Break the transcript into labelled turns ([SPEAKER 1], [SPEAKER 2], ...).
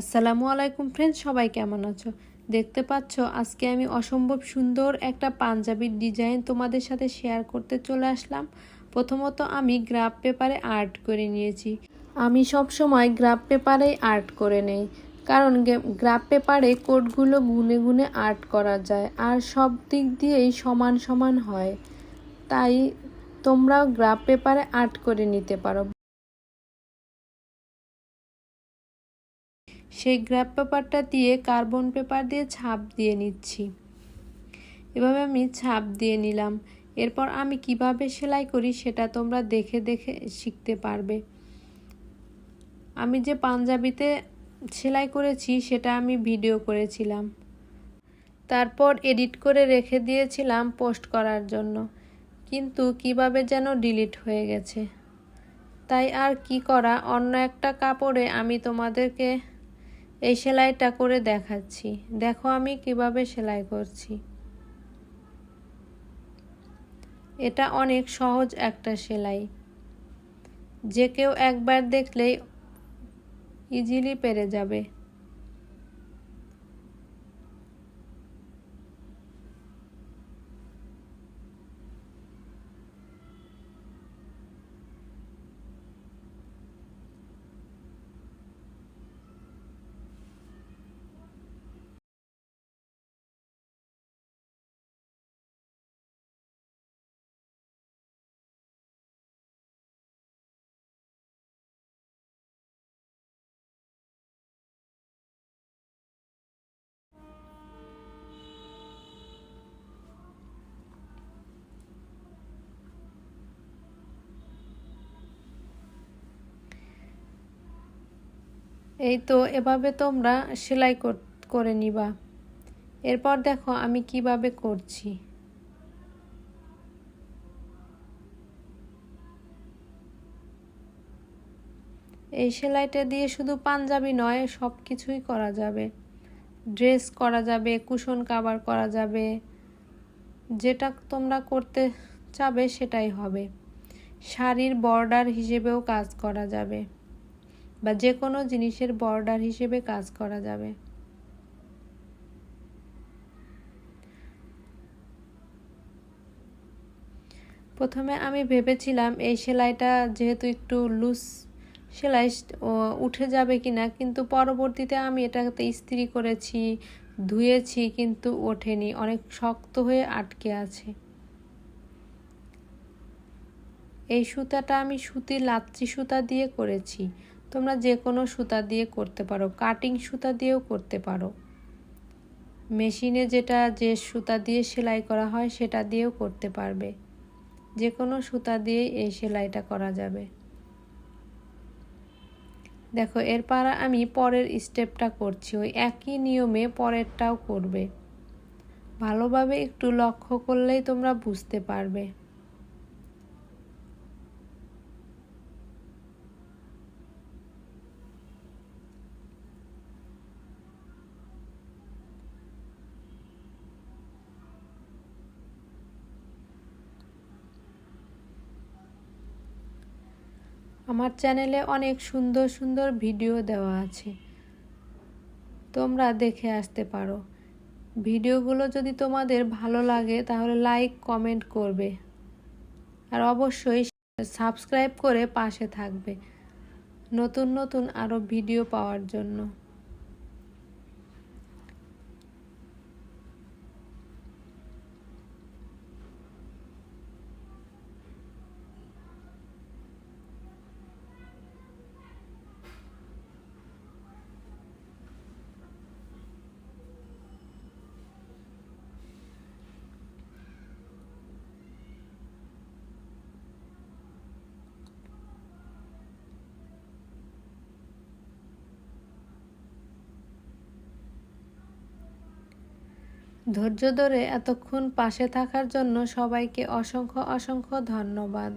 [SPEAKER 1] আসসালামু আলাইকুম ফ্রেন্ডস সবাই কেমন আছো? দেখতে পাচ্ছ, আজকে আমি অসম্ভব সুন্দর একটা পাঞ্জাবির ডিজাইন তোমাদের সাথে শেয়ার করতে চলে আসলাম। প্রথমত আমি গ্রাফ পেপারে আর্ট করে নিয়েছি। আমি সব সময় গ্রাফ পেপারেই আর্ট করে নেই, কারণ গ্রাফ পেপারে কোডগুলো গুনে গুনে আর্ট করা যায় আর সব দিক দিয়েই সমান সমান হয়। তাই তোমরাও গ্রাফ পেপারে আর্ট করে নিতে পারো। সেই গ্র্যাপ পেপারটা দিয়ে কার্বন পেপার দিয়ে ছাপ দিয়ে নিচ্ছি। এভাবে আমি ছাপ দিয়ে নিলাম। এরপর আমি কীভাবে সেলাই করি সেটা তোমরা দেখে দেখে শিখতে পারবে। আমি যে পাঞ্জাবিতে সেলাই করেছি সেটা আমি ভিডিও করেছিলাম। তারপর এডিট করে রেখে দিয়েছিলাম পোস্ট করার জন্য। কিন্তু কীভাবে যেন ডিলিট হয়ে গেছে। তাই আর কি করা? অন্য একটা কাপড়ে আমি তোমাদেরকে এই সেলাইটা করে দেখাচ্ছি। দেখো আমি কীভাবে সেলাই করছি। এটা অনেক সহজ একটা সেলাই। যে কেউ একবার দেখলেই ইজিলি পেরে যাবে। এই তো, এভাবে তোমরা সেলাই করে নিবা। এরপর দেখো আমি কীভাবে করছি। এই সেলাইটা দিয়ে শুধু পাঞ্জাবি নয়, সব কিছুই করা যাবে। ড্রেস করা যাবে, কুশন কাভার করা যাবে। যেটা তোমরা করতে চাবে সেটাই হবে। শাড়ির বর্ডার হিসেবেও কাজ করা যাবে। বা যে কোনো জিনিসের বর্ডার হিসেবে কাজ করা যাবে। প্রথমে আমি ভেবেছিলাম এই সেলাইটা যেহেতু একটু লুজ সেলাই উঠে যাবে কিনা, কিন্তু পরবর্তীতে আমি এটাতে ইস্ত্রি করেছি, ধুয়েছি, কিন্তু ওঠেনি। অনেক শক্ত হয়ে আটকে আছে। এই সুতাটা আমি সুতির লাচ্ছি সুতা দিয়ে করেছি। তোমরা যে কোনো সুতা দিয়ে করতে পারো, কাটিং সুতা দিয়েও করতে পারো। মেশিনে যেটা যে সুতা দিয়ে সেলাই করা হয়, সেটা দিয়েও করতে পারবে। যে কোনো সুতা দিয়ে এই সেলাইটা করা যাবে। দেখো, এরপর আমি পরের স্টেপটা করছি। ওই একই নিয়মে পরেরটাও করবে। ভালোভাবে একটু লক্ষ্য করলেই তোমরা বুঝতে পারবে। আমার চ্যানেলে অনেক সুন্দর সুন্দর ভিডিও দেওয়া আছে। তোমরা দেখে আসতে পারো। ভিডিওগুলো যদি তোমাদের ভালো লাগে, তাহলে লাইক, কমেন্ট করবে। আর অবশ্যই সাবস্ক্রাইব করে পাশে থাকবে। নতুন নতুন আরও ভিডিও পাওয়ার জন্য। ধৈর্য ধরে এতক্ষণ পাশে থাকার জন্য সবাইকে অসংখ্য অসংখ্য ধন্যবাদ।